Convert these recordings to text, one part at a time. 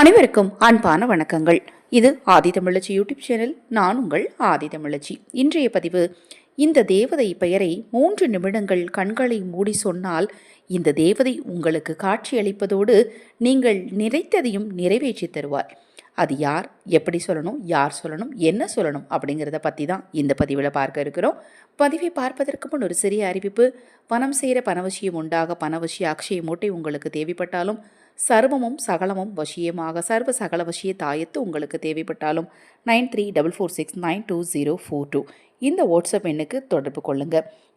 அனைவருக்கும் அன்பான வணக்கங்கள். இது ஆதி தமிழச்சி யூடியூப் சேனல். நான் உங்கள் ஆதி தமிழச்சி. இன்றைய பதிவு இந்த தேவதை பெயரை மூன்று நிமிடங்கள் கண்களை மூடி சொன்னால் இந்த தேவதை உங்களுக்கு காட்சியளிப்பதோடு நீங்கள் நினைத்ததையும் நிறைவேற்றி தருவார். அது யார் எப்படி சொல்லணும் யார் சொல்லணும் என்ன சொல்லணும் அப்படிங்கிறத பற்றி தான் இந்த பதிவில் பார்க்க இருக்கிறோம். பதிவை பார்ப்பதற்கு முன் ஒரு சிறிய அறிவிப்பு. பணம் செய்கிற பணவசியம் உண்டாக பணவசிய அக்ஷய மூட்டை உங்களுக்கு தேவைப்பட்டாலும் சர்வமும் சகலமும் வசியமாக சர்வ சகல வசிய தாயத்து உங்களுக்கு தேவைப்பட்டாலும் nine three double four six nine two zero four two. இந்த வாட்ஸ்அப் எண்ணுக்கு தொடர்பு கொள்ளுங்க.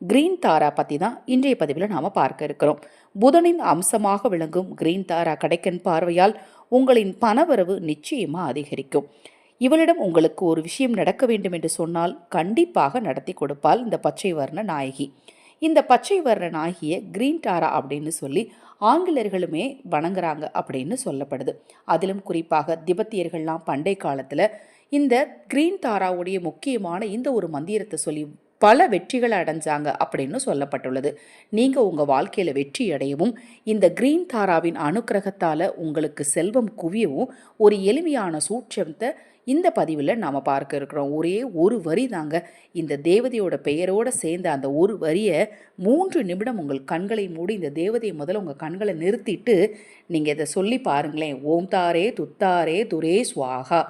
கிரீன் தாரா பற்றி தான் இன்றைய பதிவில் நாம் பார்க்க இருக்கிறோம். புதனின் அம்சமாக விளங்கும் கிரீன் தாரா கடைக்கன் பார்வையால் உங்களின் பணவரவு நிச்சயமாக அதிகரிக்கும். இவளிடம் உங்களுக்கு ஒரு விஷயம் நடக்க வேண்டும் என்று சொன்னால் கண்டிப்பாக நடத்தி கொடுப்பாள் இந்த பச்சை வர்ண நாயகி. இந்த பச்சை வர்ணன் ஆகிய கிரீன் டாரா அப்படின்னு சொல்லி ஆங்கிலேயர்களுமே வணங்குறாங்க அப்படின்னு சொல்லப்படுது. அதிலும் குறிப்பாக திபெத்தியர்கள்லாம் பண்டை காலத்தில் இந்த கிரீன் தாராவுடைய முக்கியமான இந்த ஒரு மந்திரத்தை சொல்லி பல வெற்றிகளை அடைஞ்சாங்க அப்படின்னு சொல்லப்பட்டுள்ளது. நீங்கள் உங்கள் வாழ்க்கையில் வெற்றி அடையவும் இந்த கிரீன் தாராவின் அனுக்கிரகத்தால் உங்களுக்கு செல்வம் குவியவும் ஒரு எளிமையான சூட்சத்தை இந்த பதிவில் நாம் பார்க்க இருக்கிறோம். ஒரே ஒரு வரி தாங்க. இந்த தேவதையோட பெயரோடு சேர்ந்த அந்த ஒரு வரியை மூன்று நிமிடம் உங்கள் கண்களை மூடி இந்த தேவதையை முதல்ல உங்கள் கண்களை நிறுத்திட்டு நீங்கள் இதை சொல்லி பாருங்களேன். ஓம் தாரே துத்தாரே துரே சுவாகா.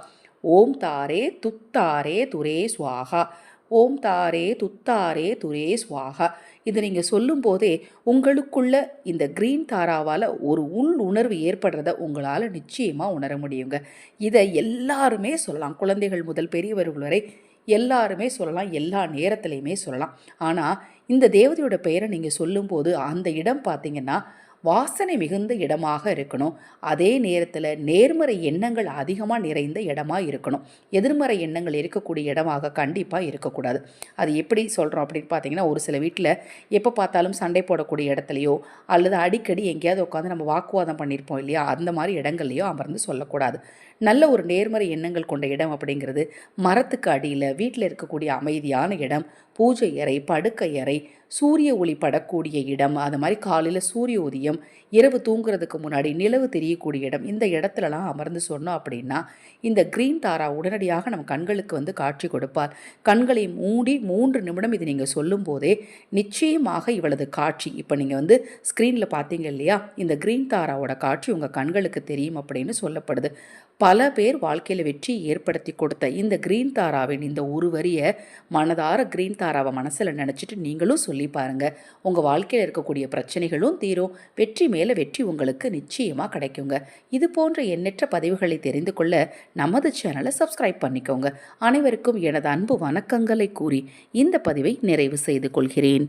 ஓம் தாரே துத்தாரே துரே சுவாகா. ஓம் தாரே துத்தாரே துரே சுவாகா இது நீங்கள் சொல்லும்போதே உங்களுக்குள்ள இந்த க்ரீன் தாராவால் ஒரு உள் உணர்வு ஏற்படுறத உங்களால் நிச்சயமாக உணர முடியுங்க. இதை எல்லாருமே சொல்லலாம். குழந்தைகள் முதல் பெரியவர்கள் வரை எல்லாருமே சொல்லலாம். எல்லா நேரத்துலையுமே சொல்லலாம். ஆனால் இந்த தேவதையோட பெயரை நீங்கள் சொல்லும்போது அந்த இடம் பார்த்தீங்கன்னா வாசனை மிகுந்த இடமாக இருக்கணும். அதே நேரத்தில் நேர்மறை எண்ணங்கள் அதிகமாக நிறைந்த இடமா இருக்கணும். எதிர்மறை எண்ணங்கள் இருக்கக்கூடிய இடமாக கண்டிப்பாக இருக்கக்கூடாது. அது எப்படி சொல்கிறோம் அப்படின்னு பார்த்தீங்கன்னா ஒரு சில வீட்டில் எப்போ பார்த்தாலும் சண்டை போடக்கூடிய இடத்துலையோ அல்லது அடிக்கடி எங்கேயாவது உட்காந்து நம்ம வாக்குவாதம் பண்ணியிருப்போம் இல்லையா அந்த மாதிரி இடங்கள்லையோ அமர்ந்து சொல்லக்கூடாது. நல்ல ஒரு நேர்மறை எண்ணங்கள் கொண்ட இடம் அப்படிங்கிறது மரத்துக்கு அடியில் வீட்டில் இருக்கக்கூடிய அமைதியான இடம் பூஜை அறை படுக்கை அறை சூரிய ஒளி படக்கூடிய இடம் அது மாதிரி காலையில் சூரிய உதயம் இரவு தூங்குறதுக்கு முன்னாடி நிலவு தெரியக்கூடிய இடம் இந்த இடத்துலலாம் அமர்ந்து சொன்னோம் அப்படின்னா இந்த க்ரீன் தாரா உடனடியாக நம்ம கண்களுக்கு வந்து காட்சி கொடுப்பார். கண்களை மூடி மூன்று நிமிடம் இது நீங்கள் சொல்லும் போதே நிச்சயமாக இவளது காட்சி இப்போ நீங்கள் வந்து ஸ்க்ரீனில் பார்த்தீங்க இல்லையா இந்த க்ரீன் தாராவோட காட்சி உங்கள் கண்களுக்கு தெரியும் அப்படின்னு சொல்லப்படுது. பல பேர் வாழ்க்கையில் வெற்றி ஏற்படுத்தி கொடுத்த இந்த க்ரீன் தாராவின் இந்த ஒரு வரியை மனதார க்ரீன் தாராவை மனசில் நினச்சிட்டு நீங்களும் சொல்லி பாருங்கள் உங்கள் வாழ்க்கையில் இருக்கக்கூடிய பிரச்சனைகளும் தீரும். வெற்றி மேலே வெற்றி உங்களுக்கு நிச்சயமாக கிடைக்குங்க. இது போன்ற எண்ணற்ற பதிவுகளை தெரிந்து கொள்ள நமது சேனலை சப்ஸ்கிரைப் பண்ணிக்கோங்க. அனைவருக்கும் எனது அன்பு வணக்கங்களை கூறி இந்த பதிவை நிறைவு செய்து கொள்கிறேன்.